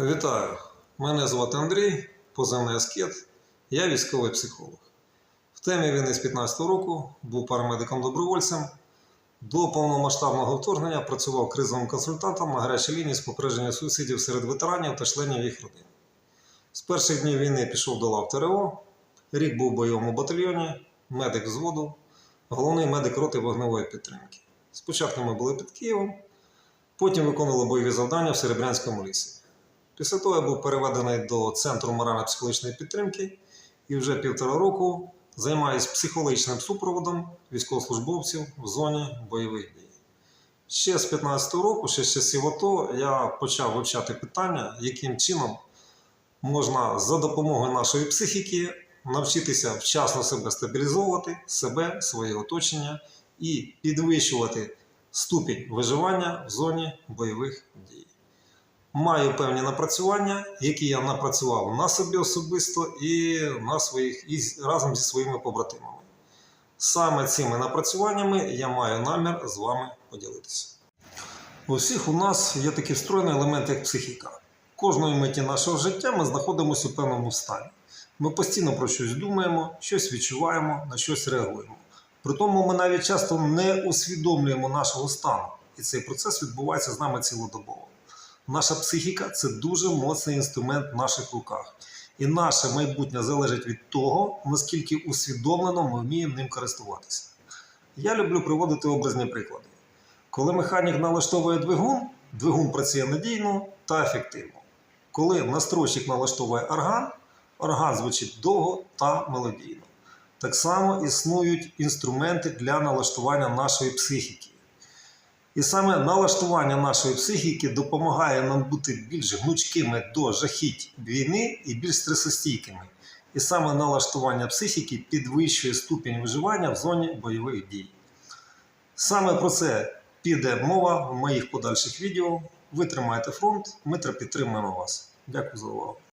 Вітаю! Мене звати Андрій, позивний Аскет. Я військовий психолог. В темі війни з 15 року був парамедиком-добровольцем. До повномасштабного вторгнення працював кризовим консультантом на гарячій лінії з попередження суїцидів серед ветеранів та членів їх родин. З перших днів війни пішов до лав ТРО, рік був в бойовому батальйоні, медик взводу, головний медик роти вогневої підтримки. Спочатку ми були під Києвом, потім виконували бойові завдання в Серебрянському лісі. Після того я був переведений до Центру морально-психологічної підтримки і вже півтора року займаюся психологічним супроводом військовослужбовців в зоні бойових дій. Ще з 15-го року, ще з часів АТО, я почав вивчати питання, яким чином можна за допомогою нашої психіки навчитися вчасно себе стабілізовувати, себе, своє оточення і підвищувати ступінь виживання в зоні бойових дій. Маю певні напрацювання, які я напрацював на собі особисто і на своїх і разом зі своїми побратимами. Саме цими напрацюваннями я маю намір з вами поділитися. У всіх у нас є такий встроєний елемент, як психіка. Кожної миті нашого життя ми знаходимося у певному стані. Ми постійно про щось думаємо, щось відчуваємо, на щось реагуємо. При тому ми навіть часто не усвідомлюємо нашого стану, і цей процес відбувається з нами цілодобово. Наша психіка це дуже моцний інструмент в наших руках. І наше майбутнє залежить від того, наскільки усвідомлено ми вміємо ним користуватися. Я люблю приводити образні приклади. Коли механік налаштовує двигун, двигун працює надійно та ефективно. Коли настройщик налаштовує орган, орган звучить довго та мелодійно. Так само існують інструменти для налаштування нашої психіки. І саме налаштування нашої психіки допомагає нам бути більш гнучкими до жахіть війни і більш стресостійкими. І саме налаштування психіки підвищує ступінь виживання в зоні бойових дій. Саме про це піде мова в моїх подальших відео. Ви тримаєте фронт, ми підтримуємо вас. Дякую за увагу.